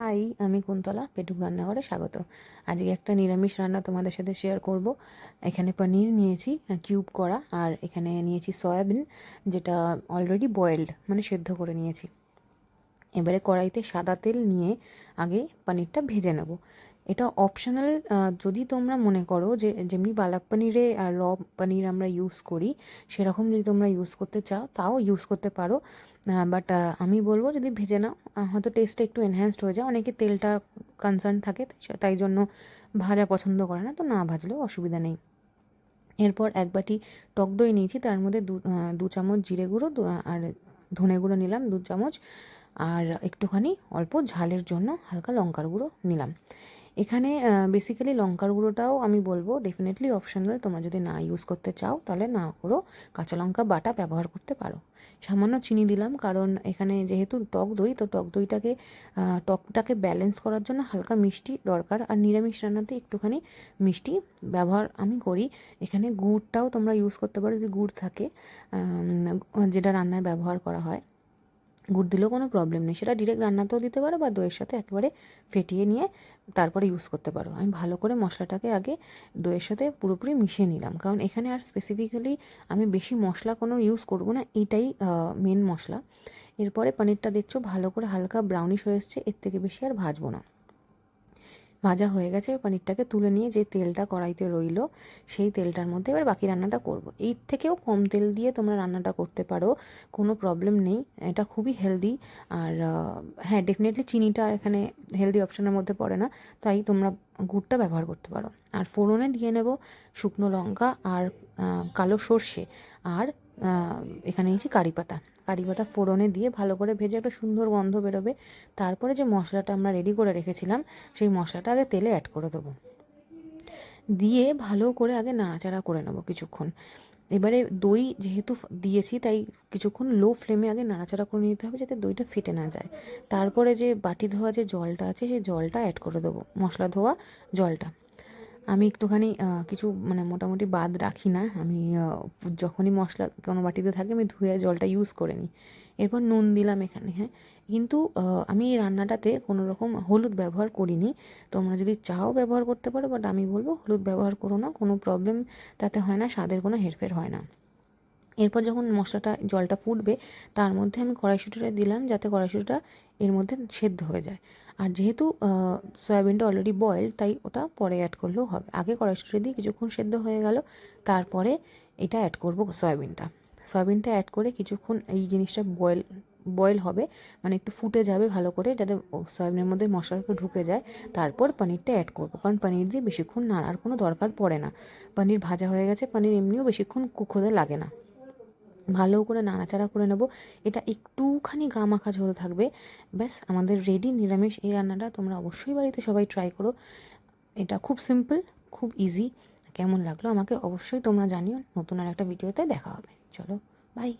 High, আমি কুন্তলা, পেটুক রান্নাঘরে স্বাগত। আজকে একটা নিরামিষ রান্না তোমাদের সাথে শেয়ার করব। এখানে পনির নিয়েছি কিউব করা, আর এখানে নিয়েছি সয়াবিন, যেটা অলরেডি বয়েলড মানে সেদ্ধ করে নিয়েছি। এবারে কড়াইতে সাদা তেল নিয়ে আগে পনিরটা ভেজে নেব। এটা অপশনাল যদি তোমরা মনে করো যে যেমনি পালাক পনিরে র পনির আমরা ইউজ করি, সেরকম যদি তোমরা ইউজ করতে চাও, তাও ইউজ করতে পারো। বাট আমি বলব যদি ভেজে নাও হয়তো টেস্টটা একটু এনহ্যান্সড হয়ে যায়। অনেকে তেলটা কনসার্ন থাকে, তাই জন্য ভাজা পছন্দ করে না, তো না ভাজলেও অসুবিধা নেই। এরপর এক বাটি টক দই নিয়েছি, তার মধ্যে দু দু চামচ জিরে গুঁড়ো আর ধনে গুঁড়ো নিলাম দু চামচ, আর একটুখানি অল্প ঝালের জন্য হালকা লঙ্কার গুঁড়ো নিলাম। এখানে বেসিক্যালি লঙ্কার গুঁড়োটাও আমি বলব ডেফিনেটলি অপশনাল তোমরা যদি না ইউজ করতে চাও তাহলে না করো, কাঁচা লঙ্কা বাটা ব্যবহার করতে পারো। সামান্য চিনি দিলাম, কারণ এখানে যেহেতু টক দই, তো টক দইটাকে টকটাকে ব্যালেন্স করার জন্য হালকা মিষ্টি দরকার, আর নিরামিষ রান্নাতে একটুখানি মিষ্টি ব্যবহার আমি করি। এখানে গুড়টাও তোমরা ইউজ করতে পারো যদি গুড় থাকে যেটা রান্নায় ব্যবহার করা হয়। গুড় দিলেও কোনো প্রবলেম নেই। সেটা ডিরেক্ট রান্নাতেও দিতে পারো বা দইয়ের সাথে একেবারে ফেটিয়ে নিয়ে তারপরে ইউজ করতে পারো। আমি ভালো করে মশলাটাকে আগে দইয়ের সাথে পুরোপুরি মিশিয়ে নিলাম। কারণ এখানে আর স্পেসিফিক্যালি আমি বেশি মশলা কোনো ইউজ করব না, এটাই মেন মশলা। এরপরে পনিরটা দেখছ ভালো করে হালকা ব্রাউনিশ হয়ে এসছে, এর থেকে বেশি আর ভাজবো না। ভাজা হয়ে গেছে পনিরটাকে তুলে নিয়ে যে তেলটা কড়াইতে রইল, সেই তেলটার মধ্যে এবার বাকি রান্নাটা করব। এর থেকেও কম তেল দিয়ে তোমরা রান্নাটা করতে পারো, কোনো প্রবলেম নেই, এটা খুবই হেলদি আর হ্যাঁ ডেফিনেটলি চিনিটা এখানে হেলদি অপশানের মধ্যে পড়ে না, তাই তোমরা গুড়টা ব্যবহার করতে পারো আর ফোড়নে দিয়ে নেব শুকনো লঙ্কা আর কালো সর্ষে, আর এখানে নিয়েছি কারি পাতা। কারি পাতা ফোড়নে দিয়ে ভালো করে ভেজে একটা সুন্দর গন্ধ বেরোবে। তারপরে যে মশলাটা আমরা রেডি করে রেখেছিলাম, সেই মশলাটা আগে তেলে অ্যাড করে দেবো। দিয়ে ভালো করে আগে নাড়াচাড়া করে নেব কিছুক্ষণ। এবারে দই যেহেতু দিয়েছি, তাই কিছুক্ষণ লো ফ্লেমে আগে নাড়াচাড়া করে নিতে হবে যাতে দইটা ফেটে না যায়। তারপরে যে বাটি ধোয়া যে জলটা আছে, সেই জলটা অ্যাড করে দেবো, মশলা ধোয়া জলটা। আমি একটুখানি কিছু মানে মোটামুটি বাদ রাখি না। আমি যখনই মশলা কোনো বাটিতে থাকে, আমি ধুয়ে জলটা ইউজ করে নিই। এরপর নুন দিলাম এখানে হ্যাঁ। কিন্তু আমি এই রান্নাটাতে কোনো রকম হলুদ ব্যবহার করিনি। তোমরা যদি চাও ব্যবহার করতে পারো বাট আমি বলব হলুদ ব্যবহার করো না। কোনো প্রবলেম তাতে হয় না, স্বাদের কোনো হেরফের হয় না। এরপর যখন মশলাটা, জলটা ফুটবে, তার মধ্যে আমি কড়াইশুঁটিটা দিলাম যাতে কড়াইশুঁটিটা এর মধ্যে সেদ্ধ হয়ে যায়। আর যেহেতু সয়াবিনটা অলরেডি বয়েল তাই ওটা পরে অ্যাড করলেও হবে। আগে কড়াইশুঁটি দিয়ে কিছুক্ষণ সেদ্ধ হয়ে গেল, তারপরে এটা অ্যাড করব সয়াবিনটা। সয়াবিনটা অ্যাড করে কিছুক্ষণ এই জিনিসটা বয়েল বয়েল হবে মানে একটু ফুটে যাবে ভালো করে, যাতে সয়াবিনের মধ্যে মশলাটা ঢুকে যায়। তারপর পনিরটা অ্যাড করব, কারণ পনির দিয়ে বেশিক্ষণ নাড়ার কোনো দরকার পড়ে না। পনির ভাজা হয়ে গেছে, পনির এমনিও বেশিক্ষণ কুক হতে লাগে না। ভালো করে নাড়াচাড়া করে নেব। এটা একটুখানি গা মাখা ঝোল থাকবে। ব্যাস, আমাদের রেডি নিরামিষ এই রান্নাটা তোমরা অবশ্যই বাড়িতে সবাই ট্রাই করো। এটা খুব সিম্পল খুব ইজি কেমন লাগল আমাকে অবশ্যই তোমরা জানিও। নতুন আর একটা ভিডিওতে দেখা হবে। চলো বাই